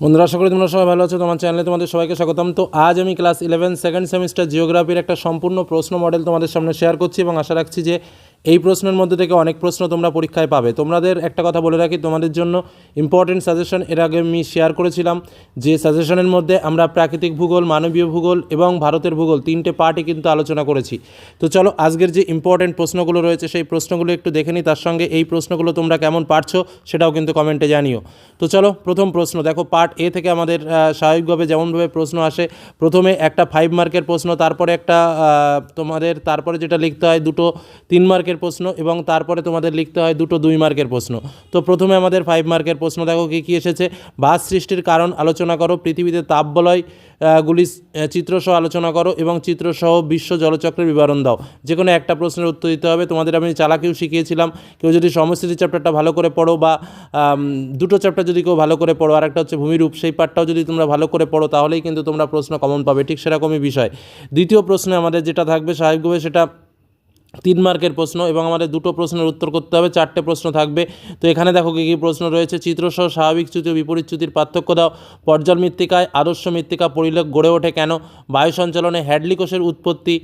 বন্ধুরা করি তোমরা সবাই ভালো আছো। তোমার চ্যানেলে তোমাদের সবাইকে স্বাগতম। তো আজ আমি ক্লাস ইলেভেন সেকেন্ড সেমিস্টার জিওগ্রাফির একটা সম্পূর্ণ প্রশ্ন মডেল তোমাদের সামনে শেয়ার করছি এবং আশা রাখছি যে এই প্রশ্নের মধ্যে থেকে অনেক প্রশ্ন তোমরা পরীক্ষায় পাবে। তোমাদের একটা কথা বলে রাখি, তোমাদের জন্য ইম্পর্টেন্ট সাজেশন এর আগে আমি শেয়ার করেছিলাম যে সাজেশনের মধ্যে আমরা প্রাকৃতিক ভূগোল, মানবীয় ভূগোল এবং ভারতের ভূগোল তিনটে পার্টই কিন্তু আলোচনা করেছি। তো চলো, আজকের যে ইম্পর্টেন্ট প্রশ্নগুলো রয়েছে, সেই প্রশ্নগুলো একটু দেখে নিই। তার সঙ্গে এই প্রশ্নগুলো তোমরা কেমন পারছ, সেটাও কিন্তু কমেন্টে জানিও। তো চলো, প্রথম প্রশ্ন, দেখো পার্ট এ থেকে আমাদের স্বাভাবিকভাবে যেমনভাবে প্রশ্ন আসে, প্রথমে একটা ফাইভ মার্কের প্রশ্ন, তারপরে একটা তোমাদের, তারপরে যেটা লিখতে হয় দুটো তিন মার্কের প্রশ্ন এবং তারপরে তোমাদের লিখতে হয় দুটো দুই মার্কের প্রশ্ন। তো প্রথমে আমাদের ফাইভ মার্কের প্রশ্ন, দেখো কী কী এসেছে? বাস সৃষ্টির কারণ আলোচনা করো, পৃথিবীতে তাপবলয় গুলি চিত্রসহ আলোচনা করো এবং চিত্রসহ বিশ্ব জলচক্রের বিবরণ দাও। যে কোনো একটা প্রশ্নের উত্তর দিতে হবে। তোমাদের আমি চালাকেও শিখিয়েছিলাম। কেউ যদি সমস্থিতি চ্যাপ্টারটা ভালো করে পড়ো বা দুটো চ্যাপ্টার যদি কেউ ভালো করে পড়ো আর একটা হচ্ছে ভূমিরূপ, সেই পার্টটাও যদি তোমরা ভালো করে পড়ো, তাহলেই কিন্তু তোমরা প্রশ্ন কমন পাবে। ঠিক সেরকমই বিষয়। দ্বিতীয় প্রশ্নে আমাদের যেটা থাকবে স্বাভাবিকভাবে সেটা তিন মার্কের প্রশ্ন এবং আমাদের দুটো প্রশ্নের উত্তর করতে হবে, চারটে প্রশ্ন থাকবে। তো এখানে দেখো কী কী প্রশ্ন রয়েছে চিত্রসহ স্বাভাবিক চ্যুতি বিপরীত চ্যুতির পার্থক্য দাও। পর্যাল মৃত্তিকায় আদর্শ মৃত্তিকা পরিলেখ গড়ে ওঠে কেন? বায়ু সঞ্চালনে হ্যাডলি উৎপত্তি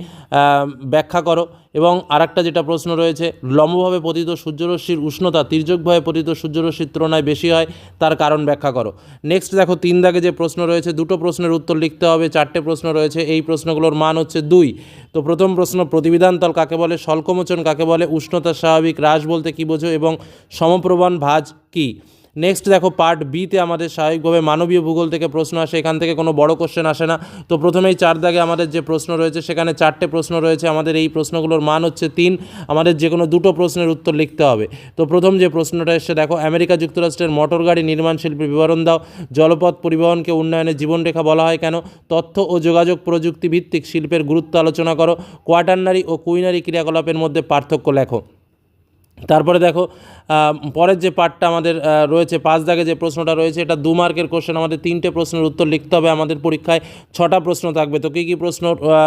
ব্যাখ্যা করো। এবং আরেকটা যেটা প্রশ্ন রয়েছে, লম্বভাবে পতিত সূর্যরশ্মির উষ্ণতা তির্যকভাবে পতিত সূর্যরশ্মির তুলনায় বেশি হয়, তার কারণ ব্যাখ্যা করো। নেক্সট দেখো তিন দাগে যে প্রশ্ন রয়েছে, দুটো প্রশ্নের উত্তর লিখতে হবে, চারটে প্রশ্ন রয়েছে, এই প্রশ্নগুলোর মান হচ্ছে দুই। তো প্রথম প্রশ্ন, প্রতিবিধান তল কাকে বলে? স্বল্পমোচন কাকে বলে? উষ্ণতা স্বাভাবিক হ্রাস বলতে কী বোঝো? এবং সমপ্রবণ ভাজ কী? নেক্সট দেখো পার্ট বিতে আমাদের স্বাভাবিকভাবে মানবীয় ভূগোল থেকে প্রশ্ন আসে, এখান থেকে কোনো বড় কোশ্চেন আসে না। তো প্রথমেই চার দাগে আমাদের যে প্রশ্ন রয়েছে, সেখানে চারটে প্রশ্ন রয়েছে। আমাদের এই প্রশ্নগুলোর মান হচ্ছে তিন। আমাদের যে কোনো দুটো প্রশ্নের উত্তর লিখতে হবে। তো প্রথম যে প্রশ্নটা এসে দেখো, আমেরিকা যুক্তরাষ্ট্রের মোটর গাড়ি নির্মাণ শিল্পের বিবরণ দাও। জলপথ পরিবহনকে উন্নয়নের জীবনরেখা বলা হয় কেন? তথ্য ও যোগাযোগ প্রযুক্তি ভিত্তিক শিল্পের গুরুত্ব আলোচনা করো। কোয়াটার্নারি ও কুইনারি ক্রিয়াকলাপের মধ্যে পার্থক্য লেখো। তারপরে দেখো পরের যে পার্টটা আমাদের রয়েছে, পাঁচ দাগে যে প্রশ্নটা রয়েছে, এটা দু মার্কের কোশ্চেন আমাদের তিনটে প্রশ্নের উত্তর লিখতে হবে আমাদের পরীক্ষায়। ছটা প্রশ্ন থাকবে। তো কী কী প্রশ্ন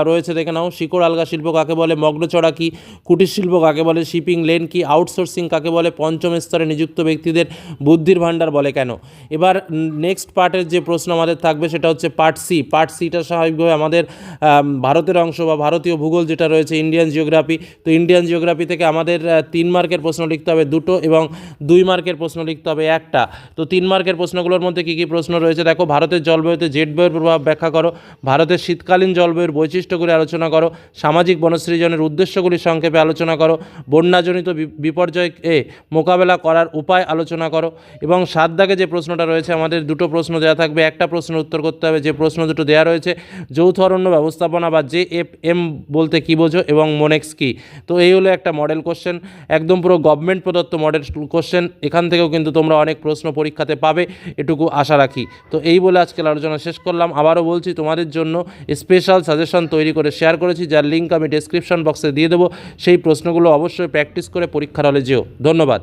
রয়েছে দেখে নাও। শিকড় আলগা শিল্প কাকে বলে? মগ্নচড়া কী? কুটির শিল্প কাকে বলে? শিপিং লেন কি? আউটসোর্সিং কাকে বলে? পঞ্চম স্তরে নিযুক্ত ব্যক্তিদের বুদ্ধির ভাণ্ডার বলে কেন? এবার নেক্সট পার্টের যে প্রশ্ন আমাদের থাকবে, সেটা হচ্ছে পার্ট সি পার্ট সিটা স্বাভাবিকভাবে আমাদের ভারতের অংশ বা ভারতীয় ভূগোল যেটা রয়েছে ইন্ডিয়ান জিওগ্রাফি তো ইন্ডিয়ান জিওগ্রাফি থেকে আমাদের তিন মার্কের প্রশ্ন লিখতে হবে দুটো এবং দুই মার্কের প্রশ্ন লিখতে হবে একটা। তো তিন মার্কের প্রশ্নগুলোর মধ্যে কী কী প্রশ্ন রয়েছে? দেখো, ভারতের জলবায়ুতে জেট বায়ুর প্রভাব ব্যাখ্যা করো, ভারতের শীতকালীন জলবায়ুর বৈশিষ্ট্যগুলি আলোচনা করো, সামাজিক বনসৃজনের উদ্দেশ্যগুলি সংক্ষেপে আলোচনা করো, বন্যাজনিত বিপর্যয় এ মোকাবেলা করার উপায় আলোচনা করো এবং সাত দাগে যে প্রশ্নটা রয়েছে, আমাদের দুটো প্রশ্ন দেওয়া থাকবে। একটা প্রশ্নের উত্তর করতে হবে, যে প্রশ্ন দুটো দেওয়া রয়েছে, যৌথ অরণ্য ব্যবস্থাপনা বা জে এফ এম বলতে কী বোঝো এবং মোনেক্স কী? তো এই হলো একটা মডেল কোশ্চেন। একদম পুরো গভর্নমেন্ট প্রদত্ত মডেল কোশ্চেন এখান থেকেও কিন্তু তোমরা অনেক প্রশ্ন পরীক্ষাতে পাবে, এটুকু আশা রাখি। তো এই বলে আজকের আলোচনা শেষ করলাম। আবারও বলছি, তোমাদের জন্য স্পেশাল সাজেশন তৈরি করে শেয়ার করেছি, যার লিঙ্ক আমি ডেসক্রিপশন বক্সে দিয়ে দেবো। সেই প্রশ্নগুলো অবশ্যই প্র্যাকটিস করে পরীক্ষার হলে যেও। ধন্যবাদ।